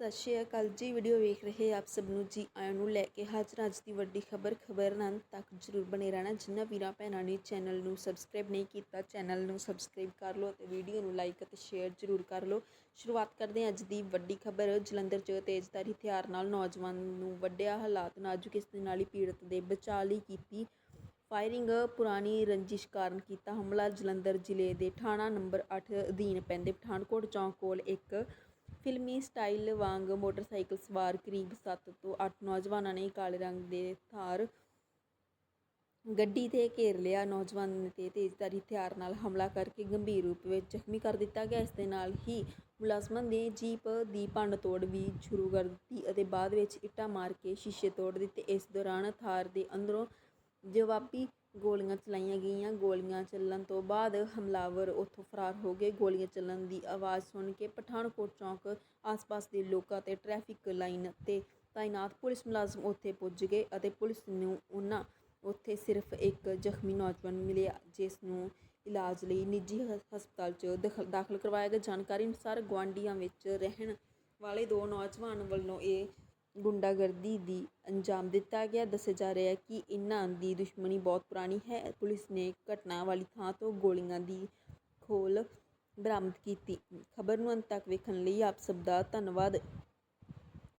ਸਤਿ ਸ਼੍ਰੀ ਅਕਾਲ ਜੀ, ਵੀਡੀਓ ਵੇਖ ਰਹੇ ਆਪ ਸਭ ਨੂੰ ਜੀ, ਆਇਆਂ ਨੂੰ ਲੈ ਕੇ ਹਾਜ਼ਰ ਅੱਜ ਦੀ ਵੱਡੀ ਖਬਰ ਖਬਰ ਨਾਲ ਤੱਕ ਜਰੂਰ ਬਣੇ ਰਹਿਣਾ। ਜਿਨ੍ਹਾਂ ਵੀਰਾਂ ਭੈਣਾਂ ਨੇ ਚੈਨਲ ਨੂੰ ਸਬਸਕ੍ਰਾਈਬ ਨਹੀਂ ਕੀਤਾ, ਚੈਨਲ ਨੂੰ ਸਬਸਕ੍ਰਾਈਬ ਕਰ ਲਓ ਅਤੇ ਵੀਡੀਓ ਨੂੰ ਲਾਈਕ ਅਤੇ ਸ਼ੇਅਰ ਜਰੂਰ ਕਰ ਲਓ। ਸ਼ੁਰੂਆਤ ਕਰਦੇ ਹਾਂ ਅੱਜ ਦੀ ਵੱਡੀ ਖਬਰ। ਜਲੰਧਰ 'ਚ ਤੇਜ਼ਧਾਰੀ ਹਥਿਆਰ ਨਾਲ ਨੌਜਵਾਨ ਨੂੰ ਵੱਡਿਆ ਹਾਲਾਤ, ਨਾਜ਼ੁਕ ਇਸ ਦੇ ਨਾਲ ਹੀ ਪੀੜਤ ਦੇ ਬਚਾਅ ਲਈ ਕੀਤੀ ਫਾਇਰਿੰਗ ਪੁਰਾਣੀ ਰੰਜਿਸ਼ ਕਾਰਨ ਕੀਤਾ ਹਮਲਾ। ਜਲੰਧਰ ਜ਼ਿਲ੍ਹੇ ਦੇ ਥਾਣਾ ਨੰਬਰ 8 ਅਧੀਨ ਪੈਂਦੇ ਪਠਾਨਕੋਟ ਚੌਂਕ ਕੋਲ ਇੱਕ ਫਿਲਮੀ ਸਟਾਈਲ ਵਾਂਗ ਮੋਟਰਸਾਈਕਲ ਸਵਾਰ ਕਰੀਬ ਸੱਤ ਤੋਂ ਅੱਠ ਨੌਜਵਾਨਾਂ ਨੇ ਕਾਲੇ ਰੰਗ ਦੇ ਥਾਰ ਗੱਡੀ ਤੇ ਘੇਰ ਲਿਆ। ਨੌਜਵਾਨ ਨੇ ਤੇ ਤੇਜ਼ਧਾਰੀ ਹਥਿਆਰ ਨਾਲ ਹਮਲਾ ਕਰਕੇ ਗੰਭੀਰ ਰੂਪ ਵਿੱਚ ਜ਼ਖਮੀ ਕਰ ਦਿੱਤਾ ਗਿਆ। ਇਸ ਦੇ ਨਾਲ ਹੀ ਮੁਲਾਜ਼ਮਾਂ ਨੇ ਜੀਪ ਦੀ ਭੰਨ ਤੋੜ ਵੀ ਸ਼ੁਰੂ ਕਰ ਦਿੱਤੀ ਅਤੇ ਬਾਅਦ ਵਿੱਚ ਇੱਟਾਂ ਮਾਰ ਕੇ ਸ਼ੀਸ਼ੇ ਤੋੜ ਦਿੱਤੇ। ਇਸ ਦੌਰਾਨ ਥਾਰ ਦੇ ਅੰਦਰੋਂ ਜਵਾਬੀ ਗੋਲੀਆਂ ਚਲਾਈਆਂ ਗਈਆਂ। ਗੋਲੀਆਂ ਚੱਲਣ ਤੋਂ ਬਾਅਦ ਹਮਲਾਵਰ ਉੱਥੋਂ ਫਰਾਰ ਹੋ ਗਏ। ਗੋਲੀਆਂ ਚੱਲਣ ਦੀ ਆਵਾਜ਼ ਸੁਣ ਕੇ ਪਠਾਨਕੋਟ ਚੌਂਕ ਆਸ-ਪਾਸ ਦੇ ਲੋਕਾਂ ਤੇ ਟ੍ਰੈਫਿਕ ਲਾਈਨ ਤੇ ਤਾਇਨਾਤ ਪੁਲਿਸ ਮੁਲਾਜ਼ਮ ਉੱਥੇ ਪੁੱਜ ਗਏ ਅਤੇ ਪੁਲਿਸ ਨੂੰ ਉਹਨਾਂ ਉੱਥੇ ਸਿਰਫ ਇੱਕ ਜ਼ਖਮੀ ਨੌਜਵਾਨ ਮਿਲਿਆ, ਜਿਸ ਨੂੰ ਇਲਾਜ ਲਈ ਨਿੱਜੀ ਹ- ਹਸਪਤਾਲ 'ਚ ਦਖਲ, ਦਾਖਲ ਕਰਵਾਇਆ ਗਿਆ। ਜਾਣਕਾਰੀ ਅਨੁਸਾਰ ਗੁਆਂਢੀਆਂ ਵਿੱਚ ਰਹਿਣ ਵਾਲੇ ਦੋ ਨੌਜਵਾਨ ਵੱਲੋਂ ਇਹ ਗੁੰਡਾਗਰਦੀ ਦੀ ਅੰਜਾਮ ਦਿੱਤਾ ਗਿਆ। ਦੱਸਿਆ ਜਾ ਰਿਹਾ ਹੈ ਕਿ ਇਹਨਾਂ ਦੀ ਦੁਸ਼ਮਣੀ ਬਹੁਤ ਪੁਰਾਣੀ ਹੈ। ਪੁਲਿਸ ਨੇ ਘਟਨਾ ਵਾਲੀ ਥਾਂ ਤੋਂ ਗੋਲੀਆਂ ਦੀ ਖੋਲ ਬਰਾਮਦ ਕੀਤੀ। ਖਬਰ ਨੂੰ ਅੰਤ ਤੱਕ ਵੇਖਣ ਲਈ ਆਪ ਸਭ ਦਾ ਧੰਨਵਾਦ।